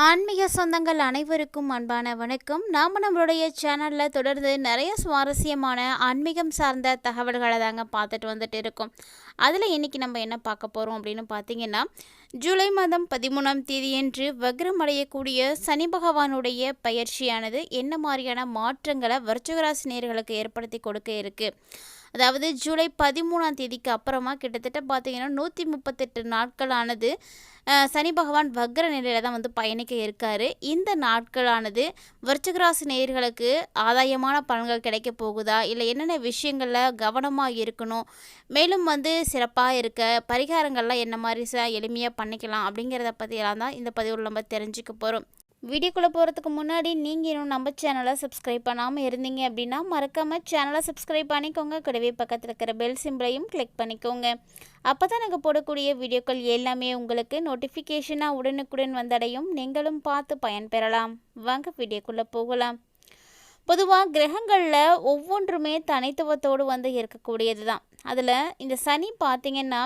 ஆன்மீக சொந்தங்கள் அனைவருக்கும் அன்பான வணக்கம். நாம் நம்மளுடைய சேனலில் தொடர்ந்து நிறைய சுவாரஸ்யமான ஆன்மீகம் சார்ந்த தகவல்களை தாங்க பார்த்துட்டு வந்துட்டு இருக்கோம். அதில் இன்றைக்கி நம்ம என்ன பார்க்க போகிறோம் அப்படின்னு பார்த்தீங்கன்னா ஜூலை மாதம் பதிமூணாம் தேதியன்று வக்ரம் அடையக்கூடிய சனி பகவானுடைய பயிற்சியானது என்ன மாதிரியான மாற்றங்களை விருச்சிகராசி நேர்களுக்கு ஏற்படுத்தி கொடுக்க இருக்குது அதாவது ஜூலை பதிமூணாம் தேதிக்கு அப்புறமா கிட்டத்தட்ட பார்த்தீங்கன்னா நூற்றி முப்பத்தெட்டு நாட்களானது சனி பகவான் வக்ர நிலையில் தான் வந்து பயணிக்க இருக்கார். இந்த நாட்களானது விருச்சிகராசி நேயர்களுக்கு ஆதாயமான பலன்கள் கிடைக்க போகுதா? இல்லை என்னென்ன விஷயங்களில் கவனமாக இருக்கணும்? மேலும் வந்து சிறப்பாக இருக்க பரிகாரங்கள்லாம் என்ன மாதிரி ச எளிமையாக பண்ணிக்கலாம் அப்படிங்கிறத பற்றியெல்லாம் தான் இந்த பதிவில் நம்ம தெரிஞ்சுக்க போகிறோம் வீடியோக்குள்ளே போகிறதுக்கு முன்னாடி நீங்கள் இன்னும் நம்ம சேனலை சப்ஸ்கிரைப் பண்ணாமல் இருந்தீங்க அப்படின்னா மறக்காமல் சேனலை சப்ஸ்கிரைப் பண்ணிக்கோங்க. கூடவே பக்கத்தில் இருக்கிற பெல் சிம்பிளையும் கிளிக் பண்ணிக்கோங்க. அப்போ தான் நாங்கள் போடக்கூடிய வீடியோக்கள் எல்லாமே உங்களுக்கு நோட்டிஃபிகேஷனாக உடனுக்குடன் வந்தடையும். நீங்களும் பார்த்து பயன்பெறலாம் வாங்க வீடியோக்குள்ளே போகலாம். பொதுவாக கிரகங்களில் ஒவ்வொன்றுமே தனித்துவத்தோடு வந்து இருக்கக்கூடியது தான் அதில் இந்த சனி பார்த்திங்கன்னா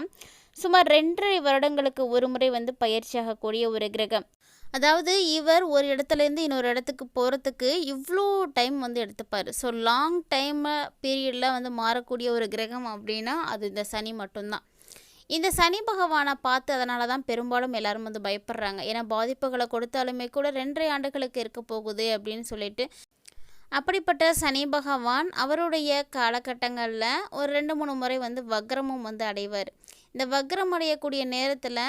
சுமார் ரெண்டரை வருடங்களுக்கு ஒரு முறை வந்து பயிற்சியாகக்கூடிய ஒரு கிரகம். அதாவது இவர் ஒரு இடத்துலேருந்து இன்னொரு இடத்துக்கு போகிறதுக்கு இவ்வளோ டைம் வந்து எடுத்துப்பார். ஸோ லாங் டைம் பீரியடில் வந்து மாறக்கூடிய ஒரு கிரகம் அப்படின்னா அது இந்த சனி மட்டும்தான். இந்த சனி பகவானை பார்த்து அதனால தான் பெரும்பாலும் எல்லாரும் வந்து பயப்படுறாங்க. ஏன்னா பாதிப்புகளை கொடுத்தாலுமே கூட ரெண்டரை ஆண்டுகளுக்கு இருக்க போகுது அப்படின்னு சொல்லிட்டு. அப்படிப்பட்ட சனி பகவான் அவருடைய காலகட்டங்களில் ஒரு ரெண்டு மூணு முறை வந்து வக்ரமும் வந்து அடைவார். இந்த வக்ரம் அடையக்கூடிய நேரத்தில்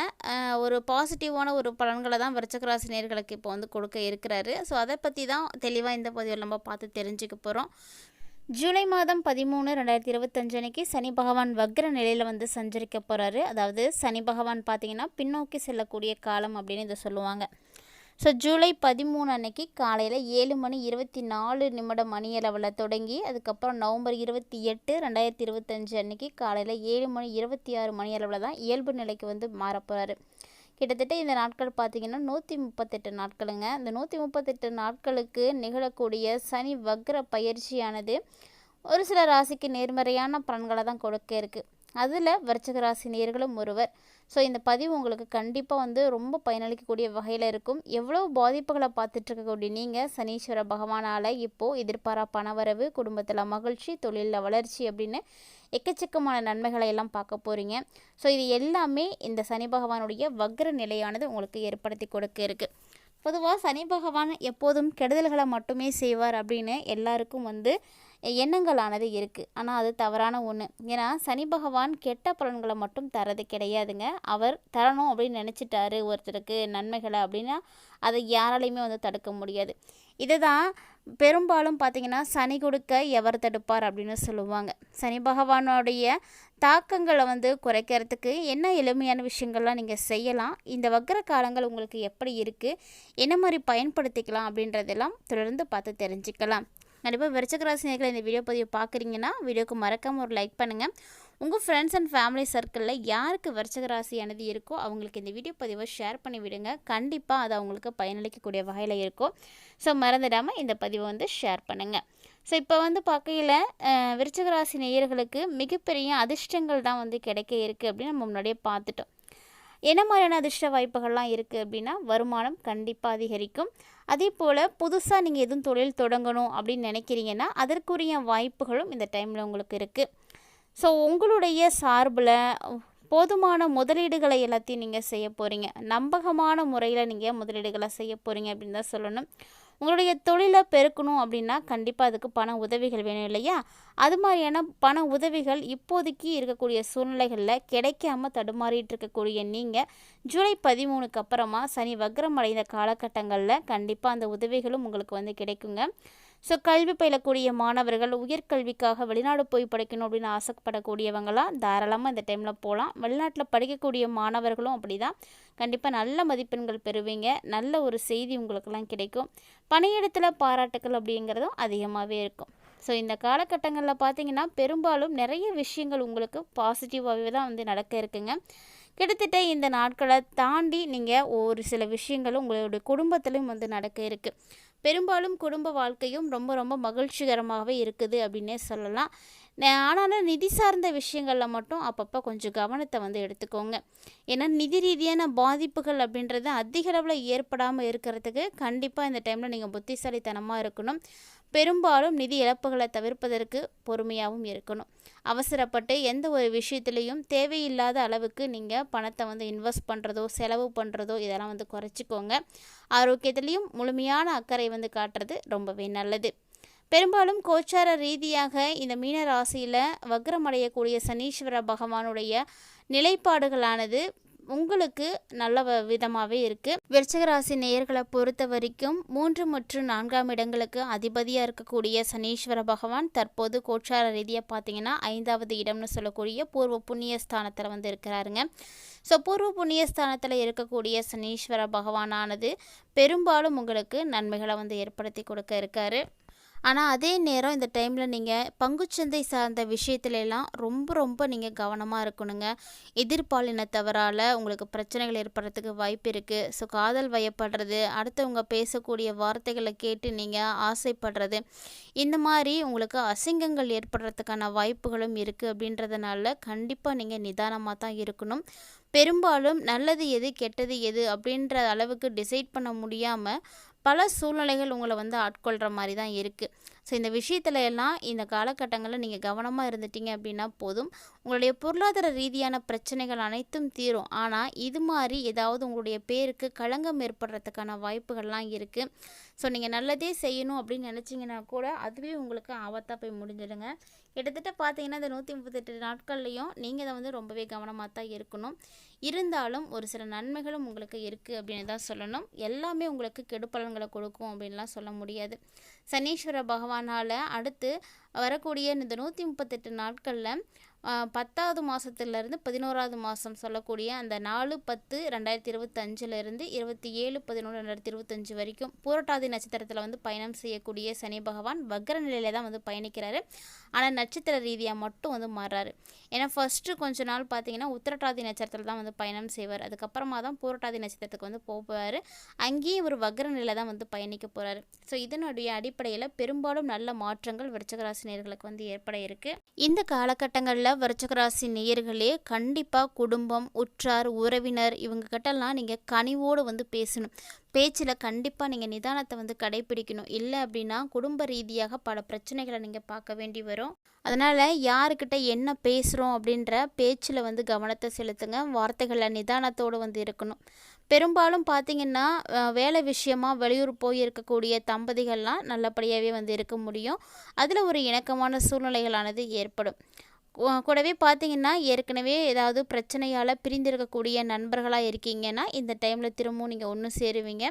ஒரு பாசிட்டிவான ஒரு பலன்களை தான் விருச்சகராசி நேர்களுக்கு இப்போ வந்து கொடுக்க இருக்கிறாரு. ஸோ அதை பற்றி தான் தெளிவாக இந்த பதிவில் நம்ம பார்த்து தெரிஞ்சுக்க போகிறோம் ஜூலை மாதம் பதிமூணு ரெண்டாயிரத்தி இருபத்தஞ்சு அன்னைக்கு சனி பகவான் வக்ர நிலையில் வந்து சஞ்சரிக்க போகிறாரு அதாவது சனி பகவான் பார்த்தீங்கன்னா பின்னோக்கி செல்லக்கூடிய காலம் அப்படின்னு இதை சொல்லுவாங்க. ஸோ ஜூலை பதிமூணு அன்னைக்கு காலையில் ஏழு மணி இருபத்தி நாலு நிமிடம் மணியளவில் தொடங்கி அதுக்கப்புறம் நவம்பர் இருபத்தி எட்டு ரெண்டாயிரத்தி இருபத்தஞ்சு அன்னைக்கு காலையில் ஏழு மணி இருபத்தி ஆறு மணியளவில் தான் இயல்பு நிலைக்கு வந்து மாறப்போகிறாரு கிட்டத்தட்ட இந்த நாட்கள் பார்த்திங்கன்னா நூற்றி முப்பத்தெட்டு நாட்களுங்க. இந்த நூற்றி முப்பத்தெட்டு நாட்களுக்கு நிகழக்கூடிய சனி வக்ர பயிற்சியானது ஒரு சில ராசிக்கு நேர்மறையான பலன்களை தான் கொடுக்க இருக்குது அதில் வர்ச்சக ராசி நேர்களும் ஒருவர். ஸோ இந்த பதிவு உங்களுக்கு கண்டிப்பாக வந்து ரொம்ப பயனளிக்கக்கூடிய வகையில் இருக்கும். எவ்வளோ பாதிப்புகளை பார்த்துட்ருக்கக்கூடிய நீங்கள் சனீஸ்வர பகவானால் இப்போது எதிர்பாரா பணவரவு குடும்பத்தில் மகிழ்ச்சி தொழிலில் வளர்ச்சி அப்படின்னு எக்கச்சக்கமான நன்மைகளை எல்லாம் பார்க்க போகிறீங்க ஸோ இது எல்லாமே இந்த சனி பகவானுடைய வக்ர நிலையானது உங்களுக்கு ஏற்படுத்தி கொடுக்க இருக்குது பொதுவாக சனி பகவான் எப்போதும் கெடுதல்களை மட்டுமே செய்வார் அப்படின்னு எல்லாருக்கும் வந்து எண்ணங்களானது இருக்குது ஆனால் அது தவறான ஒன்று ஏன்னா சனி பகவான் கெட்ட பலன்களை மட்டும் தரது கிடையாதுங்க. அவர் தரணும் அப்படின்னு நினச்சிட்டாரு ஒருத்தருக்கு நன்மைகளை அப்படின்னா அதை யாராலையுமே வந்து தடுக்க முடியாது. இதை தான் பெரும்பாலும் பார்த்திங்கன்னா சனி கொடுக்க எவர் தடுப்பார் அப்படின்னு சொல்லுவாங்க. சனி பகவானுடைய தாக்கங்களை வந்து குறைக்கிறதுக்கு என்ன எளிமையான விஷயங்கள்லாம் நீங்கள் செய்யலாம்? இந்த வக்கர காலங்கள் உங்களுக்கு எப்படி இருக்குது என்ன மாதிரி பயன்படுத்திக்கலாம் அப்படின்றதெல்லாம் தொடர்ந்து பார்த்து தெரிஞ்சுக்கலாம். கண்டிப்பாக விருச்சகராசினியர்கள் இந்த வீடியோ பதிவு பார்க்குறீங்கன்னா வீடியோக்கு மறக்காமல் ஒரு லைக் பண்ணுங்கள் உங்கள் ஃப்ரெண்ட்ஸ் அண்ட் ஃபேமிலி சர்க்கிளில் யாருக்கு விருச்சகராசியானது இருக்கோ அவங்களுக்கு இந்த வீடியோ பதிவை ஷேர் பண்ணி விடுங்க. கண்டிப்பாக அது அவங்களுக்கு பயனளிக்கக்கூடிய வகையில் இருக்கும். ஸோ மறந்துடாமல் இந்த பதிவை வந்து ஷேர் பண்ணுங்கள் ஸோ இப்போ வந்து பார்க்கையில் விருச்சகராசி நேயர்களுக்கு மிகப்பெரிய அதிர்ஷ்டங்கள் தான் வந்து கிடைக்க இருக்குது அப்படின்னு நம்ம முன்னாடியே பார்த்துட்டோம். என்ன மாதிரியான அதிர்ஷ்ட வாய்ப்புகள்லாம் இருக்குது அப்படின்னா வருமானம் கண்டிப்பாக அதிகரிக்கும். அதே போல் புதுசாக நீங்கள் எதுவும் தொழில் தொடங்கணும் அப்படின்னு நினைக்கிறீங்கன்னா அதற்குரிய வாய்ப்புகளும் இந்த டைமில் உங்களுக்கு இருக்குது ஸோ உங்களுடைய சார்பில் போதுமான முதலீடுகளை எல்லாத்தையும் நீங்கள் செய்ய போகிறீங்க நம்பகமான முறையில் நீங்கள் முதலீடுகளை செய்ய போகிறீங்க அப்படின்னு தான் சொல்லணும். உங்களுடைய தொழிலை பெருக்கணும் அப்படின்னா கண்டிப்பாக அதுக்கு பண உதவிகள் வேணும் இல்லையா? அது மாதிரியான பண உதவிகள் இப்போதைக்கு இருக்கக்கூடிய சூழ்நிலைகளில் கிடைக்காம தடுமாறிட்டு இருக்கக்கூடிய நீங்கள் ஜூலை பதிமூணுக்கு அப்புறமா சனி வக்ரம் அடைந்த காலகட்டங்களில் கண்டிப்பாக அந்த உதவிகளும் உங்களுக்கு வந்து கிடைக்குங்க. ஸோ கல்வி பயிலக்கூடிய மாணவர்கள் உயர்கல்விக்காக வெளிநாடு போய் படிக்கணும் அப்படின்னு ஆசைப்படக்கூடியவங்களாம் தாராளமாக இந்த டைமில் போகலாம் வெளிநாட்டில் படிக்கக்கூடிய மாணவர்களும் அப்படி தான் கண்டிப்பாக நல்ல மதிப்பெண்கள் பெறுவீங்க. நல்ல ஒரு செய்தி உங்களுக்கெல்லாம் கிடைக்கும். பணியிடத்தில் பாராட்டுக்கள் அப்படிங்கிறதும் அதிகமாகவே இருக்கும். ஸோ இந்த காலகட்டங்களில் பார்த்தீங்கன்னா பெரும்பாலும் நிறைய விஷயங்கள் உங்களுக்கு பாசிட்டிவாகவே தான் வந்து நடக்க இருக்குங்க. கிட்டத்தட்ட இந்த நாட்களை தாண்டி நீங்கள் ஒரு சில விஷயங்களும் உங்களுடைய குடும்பத்திலையும் வந்து நடக்க இருக்குது பெரும்பாலும் குடும்ப வாழ்க்கையும் ரொம்ப ரொம்ப மகிழ்ச்சிகரமாகவே இருக்குது அப்படின்னே சொல்லலாம். ஆனாலும் நிதி சார்ந்த விஷயங்களில் மட்டும் அப்பப்போ கொஞ்சம் கவனத்தை வந்து எடுத்துக்கோங்க. ஏன்னா நிதி ரீதியான பாதிப்புகள் அப்படின்றது அதிக அளவில் ஏற்படாமல் இருக்கிறதுக்கு கண்டிப்பாக இந்த டைமில் நீங்கள் புத்திசாலித்தனமாக இருக்கணும். பெரும்பாலும் நிதி இழப்புகளை தவிர்ப்பதற்கு பொறுமையாகவும் இருக்கணும். அவசரப்பட்டு எந்த ஒரு விஷயத்துலையும் தேவையில்லாத அளவுக்கு நீங்கள் பணத்தை வந்து இன்வெஸ்ட் பண்ணுறதோ செலவு பண்ணுறதோ இதெல்லாம் வந்து குறைச்சிக்கோங்க. ஆரோக்கியத்துலேயும் முழுமையான அக்கறை வந்து காட்டுறது ரொம்பவே நல்லது. பெரும்பாலும் கோச்சார ரீதியாக இந்த மீன ராசியில் வக்ரமடையக்கூடிய சனீஸ்வர பகவானுடைய நிலைப்பாடுகளானது உங்களுக்கு நல்ல விதமாகவே இருக்குது விருச்சகராசி நேயர்களை பொறுத்த வரைக்கும் மூன்று மற்றும் நான்காம் இடங்களுக்கு அதிபதியாக இருக்கக்கூடிய சனீஸ்வர பகவான் தற்போது கோச்சார ரீதியாக பார்த்தீங்கன்னா ஐந்தாவது இடம்னு சொல்லக்கூடிய பூர்வ புண்ணிய ஸ்தானத்தில் வந்து இருக்கிறாருங்க ஸோ பூர்வ புண்ணிய ஸ்தானத்தில் இருக்கக்கூடிய சனீஸ்வர பகவானானது பெரும்பாலும் உங்களுக்கு நன்மைகளை வந்து ஏற்படுத்தி கொடுக்க இருக்காரு. ஆனால் அதே நேரம் இந்த டைமில் நீங்கள் பங்குச்சந்தை சார்ந்த விஷயத்துலலாம் ரொம்ப ரொம்ப நீங்கள் கவனமாக இருக்கணுங்க. எதிர்பாலினத்தவரால் உங்களுக்கு பிரச்சனைகள் ஏற்படுறதுக்கு வாய்ப்பு இருக்குது ஸோ காதல் வயப்படுறது அடுத்தவங்க பேசக்கூடிய வார்த்தைகளை கேட்டு நீங்கள் ஆசைப்படுறது இந்த மாதிரி உங்களுக்கு அசிங்கங்கள் ஏற்படுறதுக்கான வாய்ப்புகளும் இருக்குது அப்படின்றதுனால கண்டிப்பாக நீங்கள் நிதானமாக தான் இருக்கணும். பெரும்பாலும் நல்லது எது கெட்டது எது அப்படின்ற அளவுக்கு டிசைட் பண்ண முடியாமல் பல சூழ்நிலைகள் உங்களை வந்து ஆட்கொள்கிற மாதிரி தான் இருக்குது ஸோ இந்த விஷயத்துல எல்லாம் இந்த காலகட்டங்களில் நீங்கள் கவனமாக இருந்துட்டீங்க அப்படின்னா போதும். உங்களுடைய பொருளாதார ரீதியான பிரச்சனைகள் அனைத்தும் தீரும். ஆனால் இது மாதிரி ஏதாவது உங்களுடைய பேருக்கு களங்கம் ஏற்படுறதுக்கான வாய்ப்புகள்லாம் இருக்குது ஸோ நீங்கள் நல்லதே செய்யணும் அப்படின்னு நினச்சிங்கன்னா கூட அதுவே உங்களுக்கு ஆபத்தாக போய் முடிஞ்சிடுங்க. கிட்டத்தட்ட பார்த்தீங்கன்னா இந்த நூற்றி முப்பத்தெட்டு நாட்கள்லையும் நீங்கள் இதை வந்து ரொம்பவே கவனமாக தான் இருக்கணும். இருந்தாலும் ஒரு சில நன்மைகளும் உங்களுக்கு இருக்குது அப்படின்னு தான் சொல்லணும். எல்லாமே உங்களுக்கு கெடுப்பலன்களை கொடுக்கும் அப்படின்லாம் சொல்ல முடியாது. சனீஸ்வர பகவானால் அடுத்து வரக்கூடிய இந்த நூற்றி முப்பத்தெட்டு நாட்களில் பத்தாவது மாதத்துலேருந்து பதினோராவது மாதம் சொல்லக்கூடிய அந்த நாலு பத்து ரெண்டாயிரத்தி இருபத்தஞ்சிலேருந்து இருபத்தி ஏழு பதினொன்று ரெண்டாயிரத்தி இருபத்தஞ்சி வரைக்கும் பூரட்டாதி நட்சத்திரத்தில் வந்து பயணம் செய்யக்கூடிய சனி பகவான் வக்ர நிலையில தான் வந்து பயணிக்கிறாரு. ஆனால் நட்சத்திர ரீதியாக மட்டும் வந்து மாறுறாரு. ஏன்னா ஃபஸ்ட்டு கொஞ்ச நாள் பார்த்தீங்கன்னா உத்திரட்டாதி நட்சத்திரத்தில் தான் வந்து பயணம் செய்வார். அதுக்கப்புறமா தான் பூரட்டாதி நட்சத்திரத்துக்கு வந்து போவார் அங்கேயும் ஒரு வக்ர நிலையில் தான் வந்து பயணிக்க போகிறாரு ஸோ இதனுடைய அடிப்படையில் பெரும்பாலும் நல்ல மாற்றங்கள் விருச்சகராசினியர்களுக்கு வந்து ஏற்பட இருக்குது இந்த காலகட்டங்களில் விருச்சகராசி நேயர்களே கண்டிப்பாக குடும்பம் உற்றார் உறவினர் இவங்க கிட்டலாம் நீங்கள் கனிவோடு வந்து பேசணும். பேச்சில் கண்டிப்பாக நீங்கள் நிதானத்தை வந்து கடைபிடிக்கணும். இல்லை அப்படின்னா குடும்ப ரீதியாக பல பிரச்சனைகளை நீங்கள் பார்க்க வேண்டி வரும். அதனால் யாருக்கிட்ட என்ன பேசுகிறோம் அப்படின்ற பேச்சில் வந்து கவனத்தை செலுத்துங்க. வார்த்தைகளில் நிதானத்தோடு வந்து இருக்கணும். பெரும்பாலும் பார்த்திங்கன்னா வேலை விஷயமாக வெளியூர் போய் இருக்கக்கூடிய தம்பதிகள்லாம் நல்லபடியாகவே வந்து இருக்க முடியும். அதில் ஒரு இணக்கமான சூழ்நிலைகளானது ஏற்படும். கூடவே பார்த்தீங்கன்னா ஏற்கனவே ஏதாவது பிரச்சனையால் பிரிந்திருக்கக்கூடிய நண்பர்களாக இருக்கீங்கன்னா இந்த டைமில் திரும்பவும் நீங்கள் ஒன்று சேருவீங்க.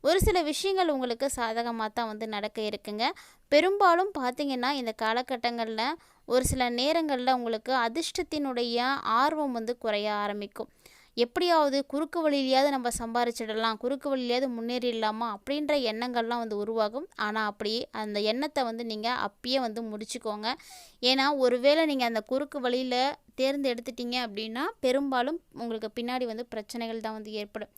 ஒரு சில விஷயங்கள் உங்களுக்கு சாதகமாக தான் வந்து நடக்க இருக்குங்க. பெரும்பாலும் பார்த்திங்கன்னா இந்த காலகட்டங்களில் ஒரு சில நேரங்களில் உங்களுக்கு அதிர்ஷ்டத்தினுடைய ஆர்வம் வந்து குறைய ஆரம்பிக்கும். எப்படியாவது குறுக்கு வழியிலையாவது நம்ம சம்பாரிச்சிடலாம் குறுக்கு வழியிலையாவது முன்னேறிடலாமா அப்படின்ற எண்ணங்கள்லாம் வந்து உருவாகும். ஆனால் அப்படி அந்த எண்ணத்தை வந்து நீங்கள் அப்பயே வந்து முடிச்சுக்கோங்க. ஏன்னா ஒருவேளை நீங்கள் அந்த குறுக்கு வழியில் தேர்ந்தெடுத்துட்டீங்க அப்படின்னா பெரும்பாலும் உங்களுக்கு பின்னாடி வந்து பிரச்சனைகள் தான் வந்து ஏற்படும்.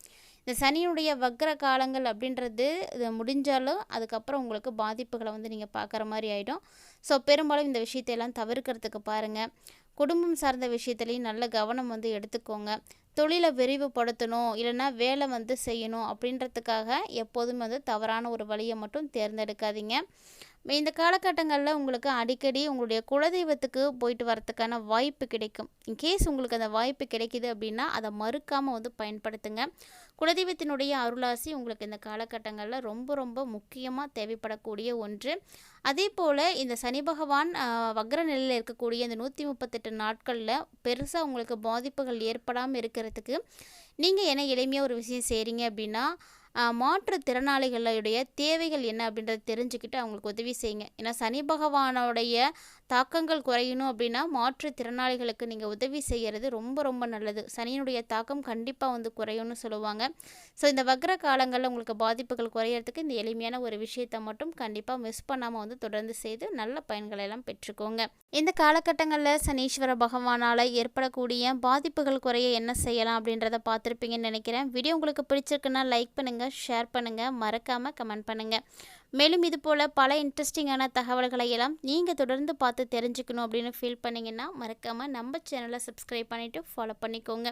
இந்த சனியினுடைய வக்ர காலங்கள் அப்படின்றது இது முடிஞ்சாலும் அதுக்கப்புறம் உங்களுக்கு பாதிப்புகளை வந்து நீங்கள் பார்க்குற மாதிரி ஆகிடும் ஸோ பெரும்பாலும் இந்த விஷயத்தையெல்லாம் தவிர்க்கிறதுக்கு பாருங்கள் குடும்பம் சார்ந்த விஷயத்துலையும் நல்ல கவனம் வந்து எடுத்துக்கோங்க. தொழிலை விரிவுபடுத்தணும் இல்லைன்னா வேலை வந்து செய்யணும் அப்படின்றதுக்காக எப்போதும் வந்து தவறான ஒரு வழியை மட்டும் தேர்ந்தெடுக்காதீங்க. இந்த காலகட்டங்களில் உங்களுக்கு அடிக்கடி உங்களுடைய குலதெய்வத்துக்கு போயிட்டு வரத்துக்கான வாய்ப்பு கிடைக்கும். இன்கேஸ் உங்களுக்கு அந்த வாய்ப்பு கிடைக்கிது அப்படின்னா அதை மறுக்காமல் வந்து பயன்படுத்துங்க. குலதெய்வத்தினுடைய அருளாசி உங்களுக்கு இந்த காலகட்டங்களில் ரொம்ப ரொம்ப முக்கியமாக தேவைப்படக்கூடிய ஒன்று. அதே போல் இந்த சனி பகவான் வக்ர நிலையில் இருக்கக்கூடிய இந்த நூற்றி முப்பத்தெட்டு நாட்களில் பெருசாக உங்களுக்கு பாதிப்புகள் ஏற்படாமல் இருக்கிறதுக்கு நீங்கள் என்ன எளிமையாக ஒரு விஷயம் செய்கிறீங்க அப்படின்னா மாற்றுத்திறனாளிகளுடைய தேவைகள் என்ன அப்படின்றத தெரிஞ்சுக்கிட்டு அவங்களுக்கு உதவி செய்யுங்க. ஏன்னா சனி பகவானோடைய தாக்கங்கள் குறையணும் அப்படின்னா மாற்றுத்திறனாளிகளுக்கு நீங்கள் உதவி செய்கிறது ரொம்ப ரொம்ப நல்லது. சனியினுடைய தாக்கம் கண்டிப்பாக வந்து குறையும்னு சொல்லுவாங்க. ஸோ இந்த வக்ர காலங்களில் உங்களுக்கு பாதிப்புகள் குறையிறதுக்கு இந்த எளிமையான ஒரு விஷயத்தை மட்டும் கண்டிப்பாக மிஸ் பண்ணாமல் வந்து தொடர்ந்து செய்து நல்ல பயன்களை எல்லாம் பெற்றுக்கோங்க. இந்த காலகட்டங்களில் சனீஸ்வர பகவானால் ஏற்படக்கூடிய பாதிப்புகள் குறைய என்ன செய்யலாம் அப்படின்றத பார்த்துருப்பீங்கன்னு நினைக்கிறேன். வீடியோ உங்களுக்கு பிடிச்சிருக்குன்னா லைக் பண்ணுங்கள் ஷேர் பண்ணுங்கள் மறக்காமல் கமெண்ட் பண்ணுங்கள் மேலும் இது போல் பல இன்ட்ரெஸ்டிங்கான தகவல்களை எல்லாம் நீங்கள் தொடர்ந்து பார்த்து தெரிஞ்சுக்கணும் அப்படின்னு ஃபீல் பண்ணிங்கன்னா மறக்காமல் நம்ம சேனலை சப்ஸ்கிரைப் பண்ணிவிட்டு ஃபாலோ பண்ணிக்கோங்க.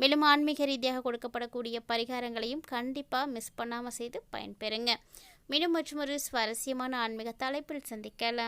மேலும் ஆன்மீக ரீதியாக கொடுக்கப்படக்கூடிய பரிகாரங்களையும் கண்டிப்பாக மிஸ் பண்ணாமல் செய்து பயன்பெறுங்க. மீண்டும் மற்றும் ஒரு சுவாரஸ்யமான ஆன்மீக தலைப்பில் சந்திக்கலாம்.